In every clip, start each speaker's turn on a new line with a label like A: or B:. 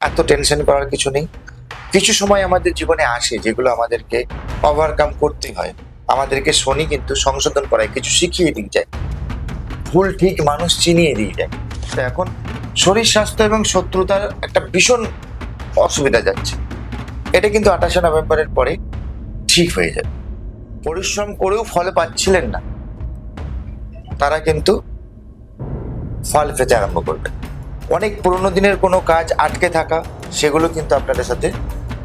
A: এত টেনশন করার কিছু নেই। কিছু সময় আমাদের জীবনে আসে যেগুলো আমাদেরকে ওভারকাম করতে হয়। আমাদেরকে শনি কিন্তু সংশোধন করায়, কিছু শিখিয়ে দিয়ে যায় ভুল ঠিক মানুষ চিনিয়ে দিয়ে যায়। তো এখন শরীর স্বাস্থ্য এবং শত্রুতার একটা ভীষণ অসুবিধা যাচ্ছে। এটা কিন্তু আঠাশে নভেম্বরের পরে ঠিক হয়ে যাবে। পরিশ্রম করেও ফল পাচ্ছিলেন না। তারা কিন্তু ফল পেতে আরম্ভ করবে। অনেক পুরোনো দিনের কোনো কাজ আটকে থাকা, সেগুলো কিন্তু আপনাদের সাথে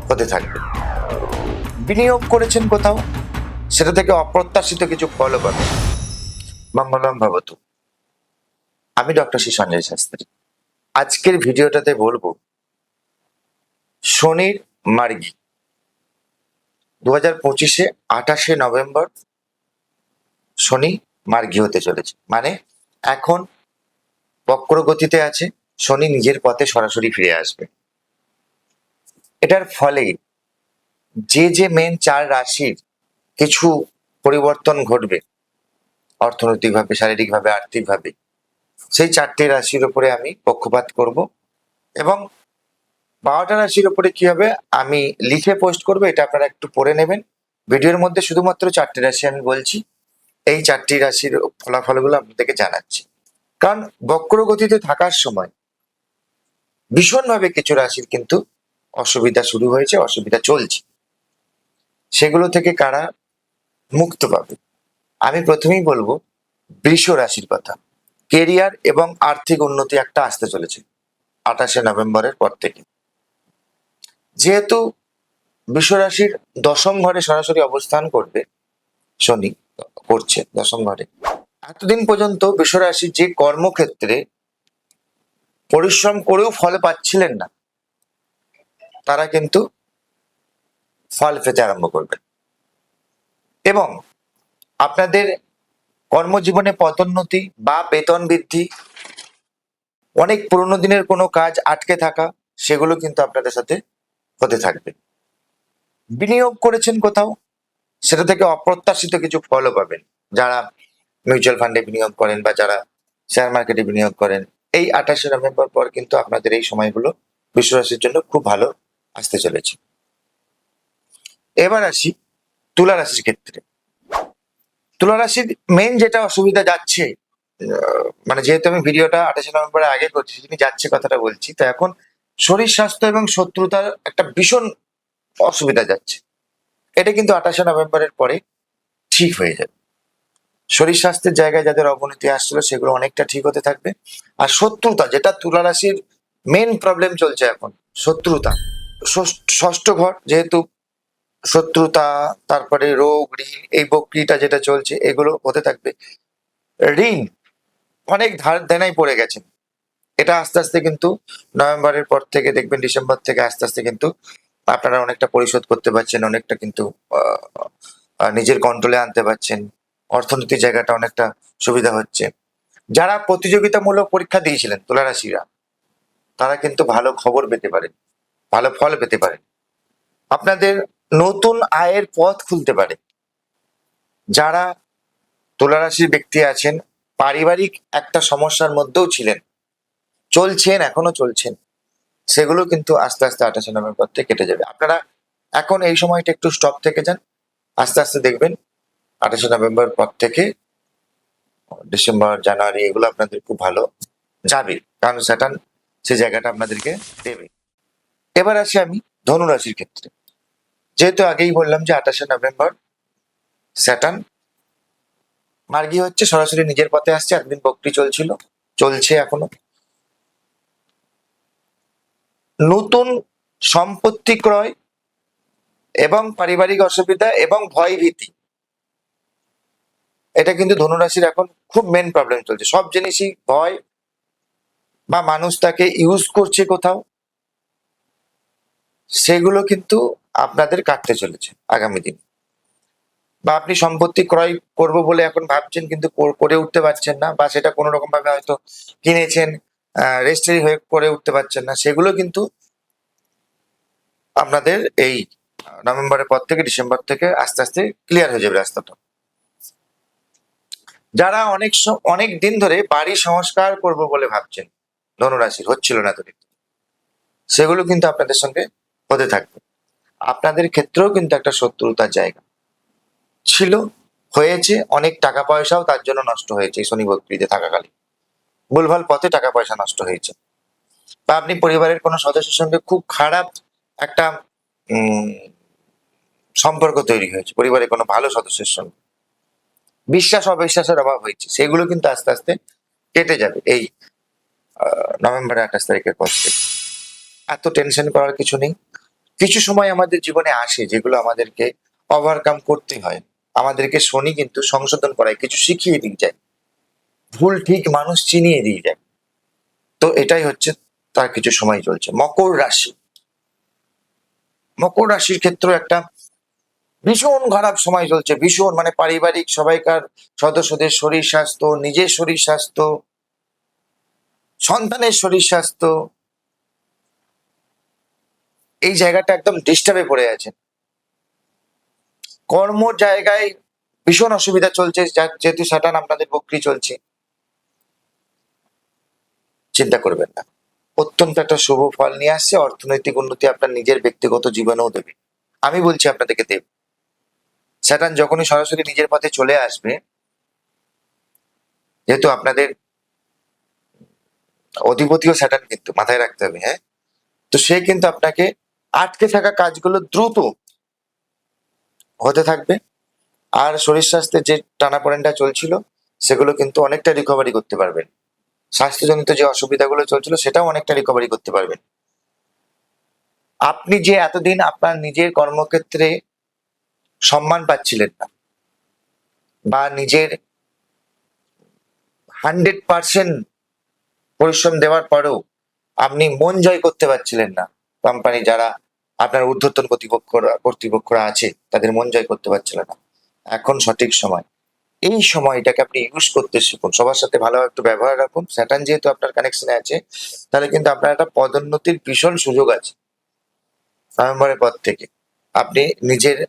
A: হতে থাকবে। বিনিয়োগ করেছেন কোথাও, সেটা থেকে অপ্রত্যাশিত কিছু ফলও পাবে মঙ্গলম ভবতু। আমি ডক্টর শ্রী সঞ্জয় শাস্ত্রী। আজকের ভিডিওটাতে বলব, শনির মার্গি। দু হাজার পঁচিশে আঠাশে নভেম্বর শনি মার্গি হতে চলেছে। মানে এখন বক্র গতিতে আছে শনি নিজের পথে সরাসরি ফিরে আসবে। এটার ফলে যে যে মেন চার রাশির কিছু পরিবর্তন ঘটবে, অর্থনৈতিকভাবে, শারীরিকভাবে, আর্থিকভাবে, সেই চারটি রাশির উপরে আমি পক্ষপাত করব এবং বারোটা রাশির উপরে কি হবে? আমি লিখে পোস্ট করব, এটা আপনারা একটু পড়ে নেবেন। ভিডিওর মধ্যে শুধুমাত্র চারটি রাশি আমি বলছি, এই চারটি রাশির ফলাফলগুলো আপনাদেরকে জানাচ্ছি। কারণ বক্র গতিতে থাকার সময় ভীষণভাবে কিছু রাশির কিন্তু অসুবিধা শুরু হয়েছে, অসুবিধা চলছে। সেগুলো থেকে কারা মুক্ত পাবে? আমি প্রথমেই বলব, বৃষ রাশির কথা। কেরিয়ার এবং আর্থিক উন্নতি একটা আসতে চলেছে আঠাশে নভেম্বরের পর থেকে। যেহেতু বৃষ রাশির দশম ঘরে সরাসরি অবস্থান করবে, শনি করছে দশম ঘরে, এতদিন পর্যন্ত বিশ্বরাশি যে কর্মক্ষেত্রে পরিশ্রম করেও ফল পাচ্ছিলেন না। তারা কিন্তু ফল পেতে আরম্ভ করবে এবং আপনাদের কর্মজীবনে পদোন্নতি বা বেতন বৃদ্ধি, অনেক পুরোনো দিনের কোনো কাজ আটকে থাকা, সেগুলো কিন্তু আপনাদের সাথে হতে থাকবে। বিনিয়োগ করেছেন কোথাও, সেটা থেকে অপ্রত্যাশিত কিছু ফলও পাবেন। যারা মিউচুয়াল ফান্ডে বিনিয়োগ করেন বা যারা শেয়ার মার্কেটে বিনিয়োগ করেন এই আঠাশে নভেম্বর পর কিন্তু আপনাদের এই সময়গুলো বিশ্বরাশির জন্য খুব ভালো আসতে চলেছে। এবার আসি তুলা রাশির ক্ষেত্রে। তুলা রাশির মেন যেটা অসুবিধা যাচ্ছে মানে যেহেতু আমি ভিডিওটা আঠাশে নভেম্বরের আগে করছি সেদিনই যাচ্ছে কথাটা বলছি, তো এখন শরীর স্বাস্থ্য এবং শত্রুতার একটা ভীষণ অসুবিধা যাচ্ছে। এটা কিন্তু আঠাশে নভেম্বরের পরে ঠিক হয়ে যাবে। শরীর স্বাস্থ্যের জায়গায় যাদের অবনতি আসছিল, সেগুলো অনেকটা ঠিক হতে থাকবে। আর শত্রুতা, যেটা তুলা রাশির মেন প্রবলেম চলছে এখন, শত্রুতা। ষষ্ঠ- ঘর, যেহেতু শত্রুতা, তারপরে রোগ, ঋণ, এই বক্রিটা যেটা চলছে, এগুলো হতে থাকবে। ঋণ, অনেক ধার দেনাই পড়ে গেছেন এটা আস্তে আস্তে কিন্তু নভেম্বরের পর থেকে, দেখবেন ডিসেম্বর থেকে আস্তে আস্তে কিন্তু আপনারা অনেকটা পরিশোধ করতে পারছেন, অনেকটা কিন্তু নিজের কন্ট্রোলে আনতে পারছেন। অর্থনীতির জায়গাটা অনেকটা সুবিধা হচ্ছে। যারা প্রতিযোগিতামূলক পরীক্ষা দিয়েছিলেন, তুলারাশিরা, তারা কিন্তু ভালো খবর পেতে পারেন, ভালো ফল পেতে পারেন। আপনাদের নতুন আয়ের পথ খুলতে পারে। যারা তুলারাশির ব্যক্তি আছেন, পারিবারিক একটা সমস্যার মধ্যেও ছিলেন, চলছেন, এখনও চলছেন, সেগুলো কিন্তু আস্তে আস্তে আঠাশে নভেম্বর পর থেকে কেটে যাবে। আপনারা এখন এই সময়টা একটু স্টপ থেকে যান, আস্তে আস্তে দেখবেন আঠাশে নভেম্বর পর থেকে ডিসেম্বর, জানুয়ারি, এগুলো আপনাদের খুব ভালো যাবে। কারণ স্যাটার্ন সেই জায়গাটা আপনাদেরকে দেবে। এবার আসি আমি ধনুরাশির ক্ষেত্রে। যেহেতু আগেই বললাম যে আঠাশে নভেম্বর স্যাটার্ন, মার্গি হচ্ছে, সরাসরি নিজের পথে আসছে এতদিন বকরি চলছিল, চলছে এখনও। নতুন সম্পত্তি ক্রয় এবং পারিবারিক অসুবিধা এবং ভয় ভীতি এটা কিন্তু ধনুরাশির এখন খুব মেন প্রবলেম চলছে। সব জিনিসই ভয় বা মানুষ তাকে ইউজ করছে কোথাও, সেগুলো কিন্তু আপনাদের কাটতে চলেছে আগামী দিন। বা আপনি সম্পত্তি ক্রয় করব বলে এখন ভাবছেন কিন্তু করে উঠতে পারছেন না, বা সেটা কোনো রকম ভাবে হয়তো কিনেছেন রেজিস্ট্রি হয়ে করে উঠতে পারছেন না, সেগুলো কিন্তু আপনাদের এই নভেম্বরের পর থেকে, ডিসেম্বর থেকে আস্তে আস্তে ক্লিয়ার হয়ে যাবে রাস্তাটা। যারা অনেক অনেক দিন ধরে বাড়ি সংস্কার করব বলে ভাবছেন, ধনুরাশির, হচ্ছিল না তো সেগুলো কিন্তু আপনাদের সঙ্গে হতে থাকবে। আপনাদের ক্ষেত্রেও কিন্তু একটা শত্রুতার জায়গা। ছিল, হয়েছে, অনেক টাকা পয়সাও তার জন্য নষ্ট হয়েছে এই শনি বক্রিতে থাকাকালীন। ভুলভাল পথে টাকা পয়সা নষ্ট হয়েছে। বা আপনি পরিবারের কোনো সদস্যের সঙ্গে খুব খারাপ একটা সম্পর্ক তৈরি হয়েছে। পরিবারের কোনো ভালো সদস্যের সঙ্গে। বিশ্বাস অবিশ্বাসের অভাব হয়েছে। সেগুলো কিন্তু আস্তে আস্তে কেটে যাবে এই আহ, নভেম্বরের আঠাশ তারিখের পর থেকে। এত টেনশন করার কিছু নেই। কিছু সময় আমাদের জীবনে আসে যেগুলো আমাদেরকে ওভারকাম করতে হয়। আমাদেরকে শনি কিন্তু সংশোধন করায় কিছু শিখিয়ে দিয়ে যায়। ভুল ঠিক মানুষ চিনিয়ে দিয়ে যায়। তো এটাই হচ্ছে তার কিছু সময় চলছে। মকর রাশি। মকর রাশির ক্ষেত্রে একটা ভীষণ খারাপ সময় চলছে, ভীষণ মানে পারিবারিক সবাইকার সদস্যদের শরীর স্বাস্থ্য, নিজের শরীর স্বাস্থ্য, সন্তানের শরীর স্বাস্থ্য। এই জায়গাটা একদম ডিস্টার্বে পড়ে আছে। কর্ম জায়গায় ভীষণ অসুবিধা চলছে যেহেতু সাটান আপনাদের বকরি চলছে। চিন্তা করবেন না। অত্যন্ত একটা শুভ ফল নিয়ে আসছে, অর্থনৈতিক উন্নতি আপনার নিজের ব্যক্তিগত জীবনেও দেবে। আমি বলছি আপনাদেরকে দেব। স্যাটান যখনই সরাসরি নিজের পথে চলে আসবে, যেহেতু আপনাদের অধিপতিও স্যাটান কিন্তু, মাথায় রাখতে হবে হ্যাঁ? তো সে কিন্তু আপনাকে আটকে থাকা কাজগুলো দ্রুত হতে থাকবে। আর শরীর স্বাস্থ্যের যে টানাপোড়েনটা চলছিল, সেগুলো কিন্তু অনেকটা রিকভারি করতে পারবেন। স্বাস্থ্যজনিত যে অসুবিধাগুলো চলছিল, সেটাও অনেকটা রিকভারি করতে পারবেন। আপনি যে এতদিন আপনার নিজের কর্মক্ষেত্রে সম্মান পাচ্ছিলেন না। বা নিজের হান্ড্রেড পার্সেন্ট পরিশ্রম দেওয়ার পরেও আপনি মন জয় করতে পারছিলেন না। কোম্পানি যারা আপনার ঊর্ধ্বতন কর্তৃপক্ষ, কর্তৃপক্ষরা আছে, তাদের মন জয় করতে পারছিলেন না। এখন সঠিক সময়। এই সময়টাকে আপনি ইউজ করতে শিখুন। সবার সাথে ভালোভাবে একটু ব্যবহার রাখুন। স্যাটার্ন যেহেতু আপনার কানেকশনে আছে, তাহলে কিন্তু আপনার একটা পদোন্নতির ভীষণ সুযোগ আছে। নভেম্বরের পর থেকে। আপনি নিজের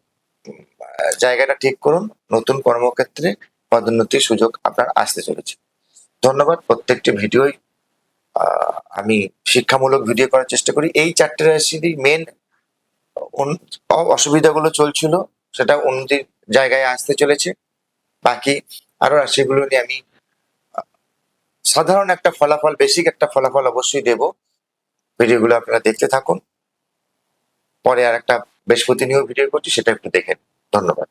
A: জায়গাটা ঠিক করুন, নতুন কর্মক্ষেত্রে পদোন্নতির সুযোগ আপনার আসতে চলেছে। ধন্যবাদ, প্রত্যেকটি ভিডিওই আমি শিক্ষামূলক ভিডিও করার চেষ্টা করি। এই চারটে রাশিরই মেন অসুবিধাগুলো চলছিল, সেটা উন্নতির জায়গায় আসতে চলেছে। বাকি আরও রাশিগুলো নিয়ে আমি সাধারণ একটা ফলাফল, বেসিক একটা ফলাফল অবশ্যই দেব। ভিডিওগুলো আপনারা দেখতে থাকুন। পরে আর একটা বৃহস্পতি নিয়েও ভিডিও করছি, সেটা একটু দেখেন ধন্যবাদ।